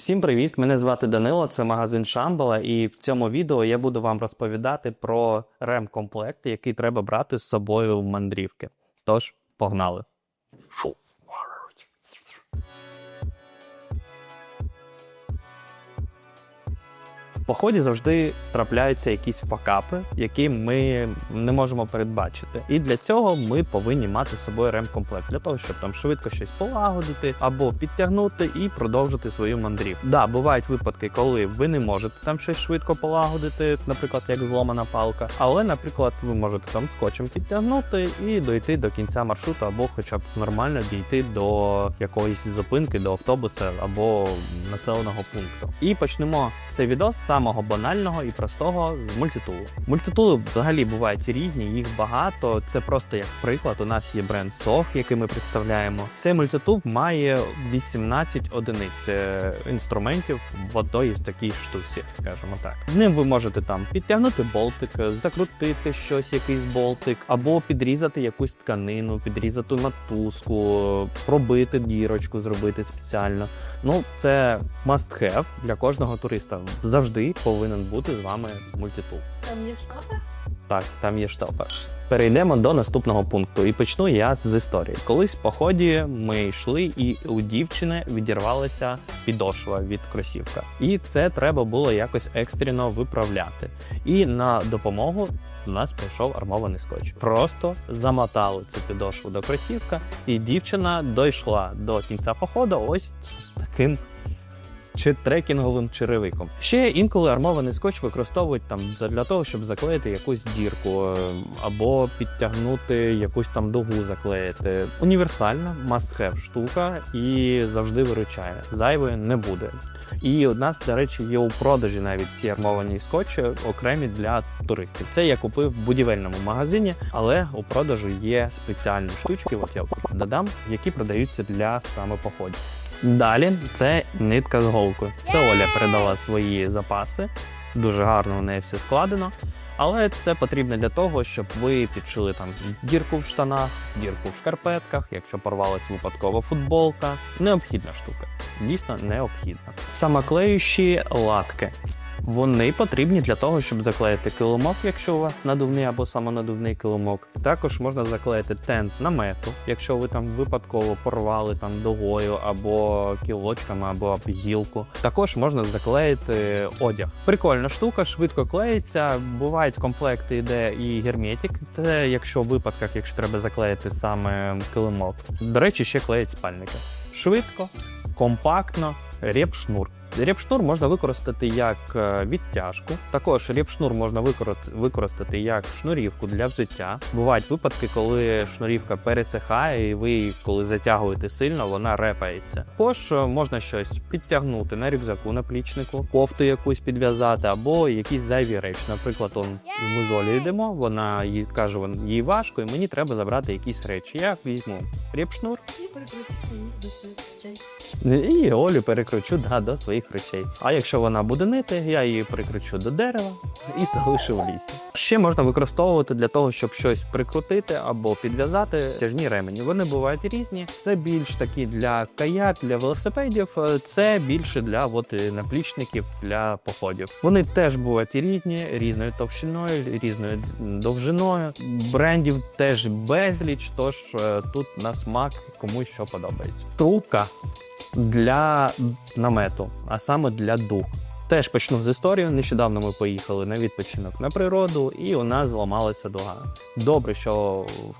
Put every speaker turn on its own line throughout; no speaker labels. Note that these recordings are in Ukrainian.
Всім привіт! Мене звати Данило, це магазин Шамбала, і в цьому відео я буду вам розповідати про ремкомплекти, який треба брати з собою в мандрівки. Тож, погнали! В поході завжди трапляються якісь факапи, які ми не можемо передбачити. І для цього ми повинні мати з собою ремкомплект для того, щоб там швидко щось полагодити або підтягнути і продовжити свою мандрівку. Да, бувають випадки, коли ви не можете там щось швидко полагодити, наприклад, як зломана палка. Але, наприклад, ви можете там скотчем підтягнути і дойти до кінця маршруту, або хоча б нормально дійти до якоїсь зупинки, до автобуса або населеного пункту. І почнемо цей відео з самого банального і простого з мультитулу. Мультитули взагалі бувають різні, їх багато. Це просто як приклад. У нас є бренд SOH, який ми представляємо. Цей мультитул має 18 одиниць е, інструментів в одній з такій штуці, скажімо так. З ним ви можете там підтягнути болтик, закрутити щось, якийсь болтик, або підрізати якусь тканину, підрізати мотузку, пробити дірочку, зробити спеціально. Ну, це must have для кожного туриста. Завжди повинен бути з вами мультитул.
Там є шкафи?
Так, там є штопор. Перейдемо до наступного пункту, і почну я з історії. Колись в поході ми йшли, і у дівчини відірвалася підошва від кросівка. І це треба було якось екстрено виправляти. І на допомогу у нас прийшов армований скотч. Просто замотали цю підошву до кросівка, і дівчина дійшла до кінця походу ось з таким чи трекінговим черевиком. Ще інколи армований скотч використовують там для того, щоб заклеїти якусь дірку е, або підтягнути якусь там дугу заклеїти. Універсальна must-have штука і завжди виручає. Зайвої не буде. І у нас, до речі, є у продажі навіть ці армовані скотчі окремі для туристів. Це я купив в будівельному магазині, але у продажу є спеціальні штучки. От я додам, які продаються для саме походів. Далі це нитка з голкою. Це Оля передала свої запаси. Дуже гарно у неї все складено. Але це потрібно для того, щоб ви підшили там дірку в штанах, дірку в шкарпетках, якщо порвалась випадкова футболка. Необхідна штука. Дійсно необхідна. Самоклеючі латки. Вони потрібні для того, щоб заклеїти килимок, якщо у вас надувний або самонадувний килимок. Також можна заклеїти тент намету, якщо ви там випадково порвали там дугою або кілочками, або гілку. Також можна заклеїти одяг. Прикольна штука, швидко клеїться. Бувають комплекти, йде і герметик. Це якщо в випадках, якщо треба заклеїти саме килимок. До речі, ще клеять спальники. Швидко, компактно, репшнур. Репшнур можна використати як е, відтяжку. Також репшнур можна використати як шнурівку для взуття. Бувають випадки, коли шнурівка пересихає, і ви, коли затягуєте сильно, вона репається. Також е, можна щось підтягнути на рюкзаку, на плічнику, кофту якусь підв'язати, або якісь зайві речі. Наприклад, он ми з йдемо, вона їй каже, їй важко, і мені треба забрати якісь речі. Я візьму репшнур
І прикрутити їх до.
І Олю перекручу да, до своїх речей. А якщо вона буде нити, я її прикручу до дерева і залишу в лісі. Ще можна використовувати для того, щоб щось прикрутити або підв'язати тяжні ремені. Вони бувають різні. Це більш такі для каяк, для велосипедів. Це більше для от, е, наплічників для походів. Вони теж бувають різні, різною товщиною, різною довжиною. Брендів теж безліч. Тож е, тут на смак комусь що подобається. Трубка для намету, а саме для дух. Теж почну з історії. Нещодавно ми поїхали на відпочинок на природу, і у нас зламалася дуга. Добре, що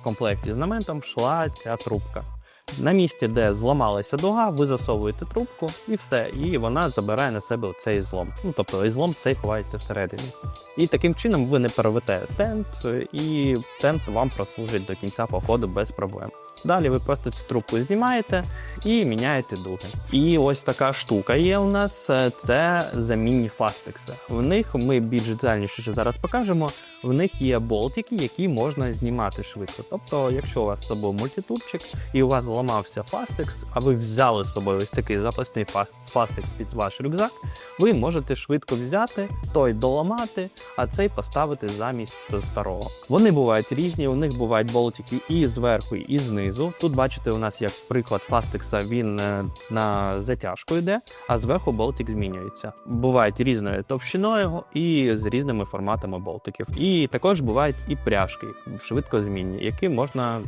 в комплекті з наметом йшла ця трубка. На місці, де зламалася дуга, ви засовуєте трубку і все, і вона забирає на себе цей злом. Ну тобто злом цей ховається всередині. І таким чином ви не перевете тент, і тент вам прослужить до кінця походу без проблем. Далі ви просто цю трубку знімаєте і міняєте дуги. І ось така штука є у нас е, це замінні фастекси. В них ми більш детальніше зараз покажемо. В них є болтики, які можна знімати швидко. Тобто, якщо у вас з собою мультитубчик і у вас зламався фастекс, а ви взяли з собою ось такий запасний фас- фастекс під ваш рюкзак, ви можете швидко взяти, той доламати, а цей поставити замість старого. Вони бувають різні, у них бувають болтики і зверху, і знизу. Знизу. Тут бачите, у нас як приклад фастекса, він е, на затяжку йде, а зверху болтик змінюється. Бувають різною товщиною і з різними форматами болтиків. І також бувають і пряжки швидкозмінні, які можна.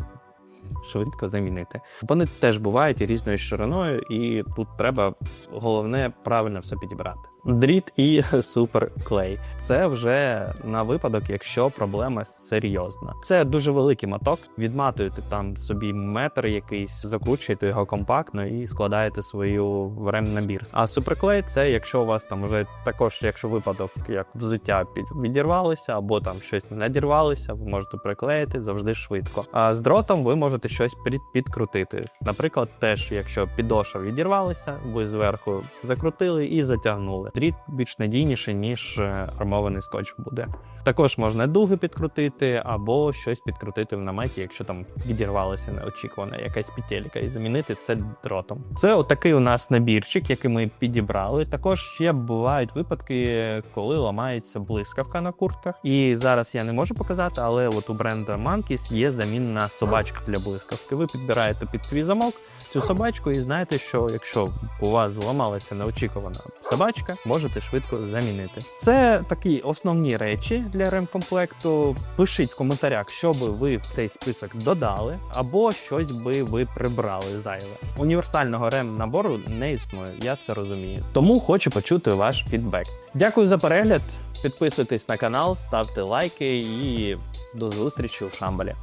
Швидко замінити. Вони теж бувають різною шириною, і тут треба головне правильно все підібрати. Дріт і суперклей. Це вже на випадок, якщо проблема серйозна. Це дуже великий моток. Відматуєте там собі метр якийсь, закручуєте його компактно і складаєте свою ремнабір. А суперклей це якщо у вас там вже також, якщо випадок, як взуття відірвалося, або там щось надірвалося, ви можете приклеїти завжди швидко. А з дротом ви можете щось під- підкрутити. Наприклад, теж, якщо підошва відірвалася, ви зверху закрутили і затягнули. Дріт більш надійніше, ніж е, армований скотч буде. Також можна дуги підкрутити або щось підкрутити в наметі, якщо там відірвалося неочікувано якась петелька, і замінити це дротом. Це отакий у нас набірчик, який ми підібрали. Також ще бувають випадки, коли ламається блискавка на куртках. І зараз я не можу показати, але от у бренда Monkeys є замінна собачка для блискавки. Ви підбираєте під свій замок цю собачку і знаєте, що якщо у вас зламалася неочікувана собачка, можете швидко замінити. Це такі основні речі для ремкомплекту. Пишіть в коментарях, що би ви в цей список додали, або щось би ви прибрали зайве. Універсального рем-набору не існує, я це розумію. Тому хочу почути ваш фідбек. Дякую за перегляд. Підписуйтесь на канал, ставте лайки і до зустрічі у Шамбалі.